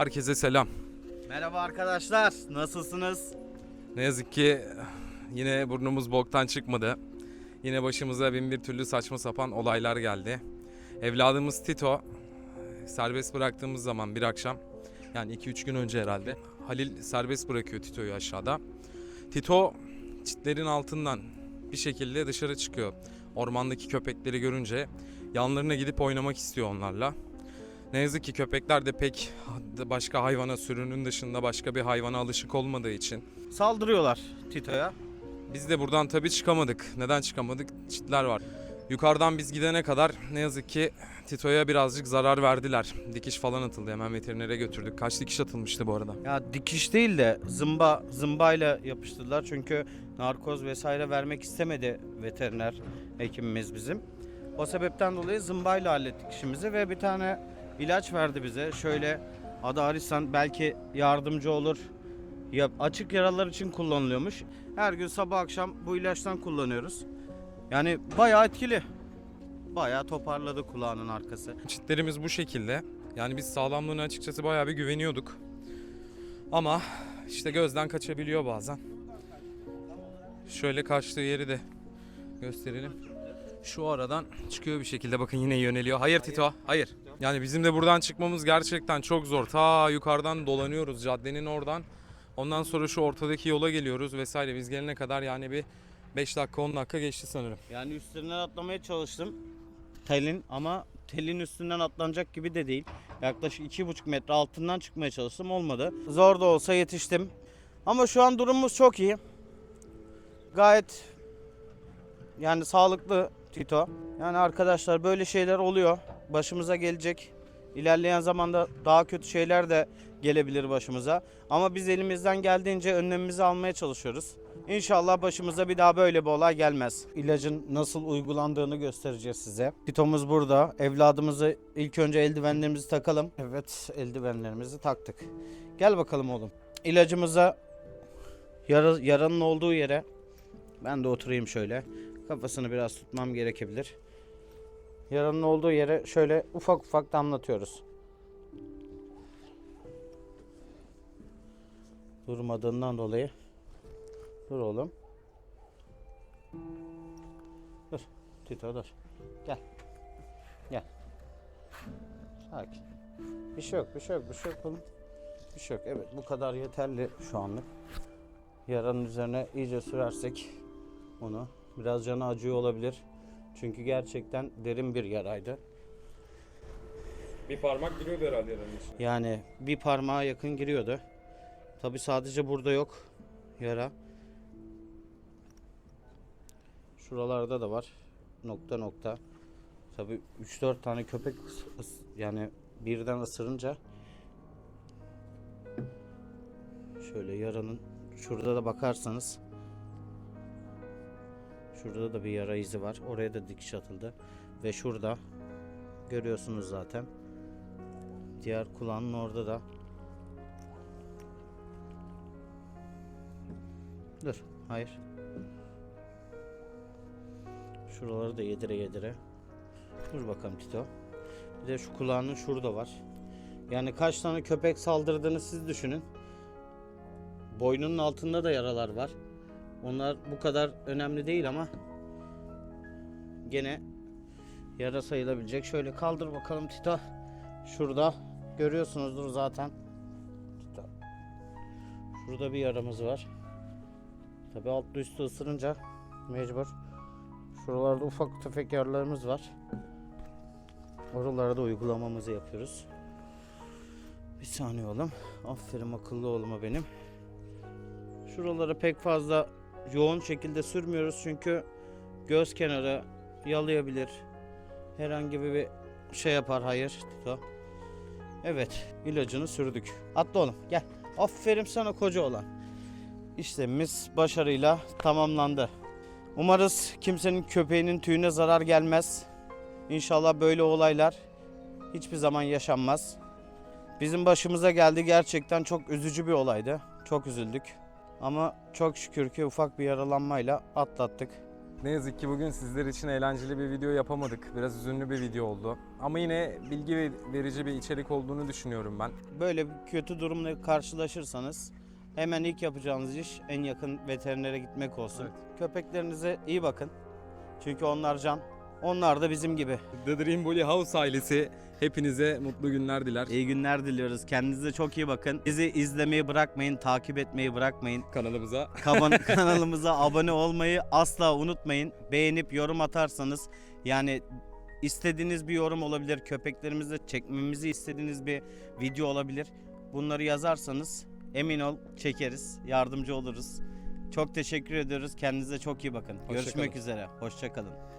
Herkese selam. Merhaba arkadaşlar, nasılsınız? Ne yazık ki yine burnumuz boktan çıkmadı. Yine başımıza bin bir türlü saçma sapan olaylar geldi. Evladımız Tito serbest bıraktığımız zaman bir akşam yani 2-3 gün önce herhalde Halil serbest bırakıyor Tito'yu aşağıda. Tito çitlerin altından bir şekilde dışarı çıkıyor. Ormandaki köpekleri görünce yanlarına gidip oynamak istiyor onlarla. Ne yazık ki köpekler de pek başka hayvana sürünün dışında başka bir hayvana alışık olmadığı için Saldırıyorlar Tito'ya. biz de buradan tabii çıkamadık. Neden çıkamadık? Çitler var. Yukarıdan biz gidene kadar ne yazık ki Tito'ya birazcık zarar verdiler. Dikiş falan atıldı. Hemen veterinere götürdük. Kaç dikiş atılmıştı bu arada? Ya dikiş değil de zımba zımbayla yapıştırdılar çünkü narkoz vesaire vermek istemedi veteriner hekimimiz bizim. O sebepten dolayı zımbayla hallettik işimizi ve bir tane ilaç verdi bize. Şöyle adı Arisan belki yardımcı olur. Ya, açık yaralar için kullanılıyormuş. Her gün sabah akşam bu ilaçtan kullanıyoruz. Yani bayağı etkili. Bayağı toparladı kulağının arkası. Çitlerimiz bu şekilde. Yani biz sağlamlığına açıkçası bayağı bir güveniyorduk. Ama işte gözden kaçabiliyor bazen. Şöyle kaçtığı yeri de gösterelim. Şu aradan çıkıyor bir şekilde bakın yine yöneliyor. Hayır Tito, hayır. Yani bizim de buradan çıkmamız gerçekten çok zor. Ta yukarıdan dolanıyoruz caddenin oradan. Ondan sonra şu ortadaki yola geliyoruz vesaire. Biz gelene kadar yani bir 5 dakika 10 dakika geçti sanırım. Yani üstünden atlamaya çalıştım. Telin ama telin üstünden atlanacak gibi de değil. Yaklaşık iki buçuk metre altından çıkmaya çalıştım olmadı. Zor da olsa yetiştim. Ama şu an durumumuz çok iyi. Gayet yani sağlıklı Tito. Yani arkadaşlar böyle şeyler oluyor. Başımıza gelecek. İlerleyen zamanda daha kötü şeyler de gelebilir başımıza. Ama biz elimizden geldiğince önlemimizi almaya çalışıyoruz. İnşallah başımıza bir daha böyle bir olay gelmez. İlacın nasıl uygulandığını göstereceğiz size. Titomuz burada. Evladımızı ilk önce eldivenlerimizi takalım. Evet eldivenlerimizi taktık. Gel bakalım oğlum. İlacımıza yara, yaranın olduğu yere ben de oturayım şöyle. Kafasını biraz tutmam gerekebilir. Yaranın olduğu yere şöyle ufak ufak damlatıyoruz. Durmadığından dolayı. Dur oğlum. Dur. Tito dur. Gel. Gel. Sakin. Bir şey yok, bir şey yok, bir şey yok oğlum. Bir şey yok. Evet bu kadar yeterli şu anlık. Yaranın üzerine iyice sürersek onu biraz canı acıyor olabilir. Çünkü gerçekten derin bir yaraydı. Bir parmak giriyordu herhalde yaranın içine. Yani bir parmağa yakın giriyordu. Tabi sadece burada yok yara. Şuralarda da var. Nokta nokta. Tabi 3-4 tane köpek yani birden ısırınca şöyle yaranın şurada da bakarsanız şurada da bir yara izi var. Oraya da dikiş atıldı. Ve şurada görüyorsunuz zaten. Diğer kulağının orada da. Dur. Hayır. Şuraları da yedire yedire. Dur bakalım Tito. Bir de şu kulağının şurada var. Yani kaç tane köpek saldırdığını siz düşünün. Boynunun altında da yaralar var. Onlar bu kadar önemli değil ama gene yara sayılabilecek. Şöyle kaldır bakalım Tito. Şurada görüyorsunuzdur zaten. Tito. Şurada bir yaramız var. Tabi altlı üstü ısırınca mecbur. Şuralarda ufak tefek yaralarımız var. Oralara uygulamamızı yapıyoruz. Bir saniye oğlum. Aferin akıllı oğluma benim. Şuralara pek fazla yoğun şekilde sürmüyoruz çünkü göz kenarı yalayabilir. Herhangi bir şey yapar hayır. Evet ilacını sürdük. Atla oğlum gel. Aferin sana koca olan. İşlemimiz başarıyla tamamlandı. Umarız kimsenin köpeğinin tüyüne zarar gelmez. İnşallah böyle olaylar hiçbir zaman yaşanmaz. Bizim başımıza geldi gerçekten çok üzücü bir olaydı. Çok üzüldük. Ama çok şükür ki ufak bir yaralanmayla atlattık. Ne yazık ki bugün sizler için eğlenceli bir video yapamadık. Biraz üzünlü bir video oldu. Ama yine bilgi ve- verici bir içerik olduğunu düşünüyorum ben. Böyle kötü durumla karşılaşırsanız hemen ilk yapacağınız iş en yakın veterinere gitmek olsun. Evet. Köpeklerinize iyi bakın. Çünkü onlar can. Onlar da bizim gibi. The Dream Bully House ailesi hepinize mutlu günler diler. İyi günler diliyoruz. Kendinize çok iyi bakın. Bizi izlemeyi bırakmayın, takip etmeyi bırakmayın. Kanalımıza Kaban- kanalımıza abone olmayı asla unutmayın. Beğenip yorum atarsanız yani istediğiniz bir yorum olabilir. Köpeklerimizle çekmemizi istediğiniz bir video olabilir. Bunları yazarsanız emin ol çekeriz, yardımcı oluruz. Çok teşekkür ediyoruz. Kendinize çok iyi bakın. Görüşmek kalın. üzere. Hoşçakalın.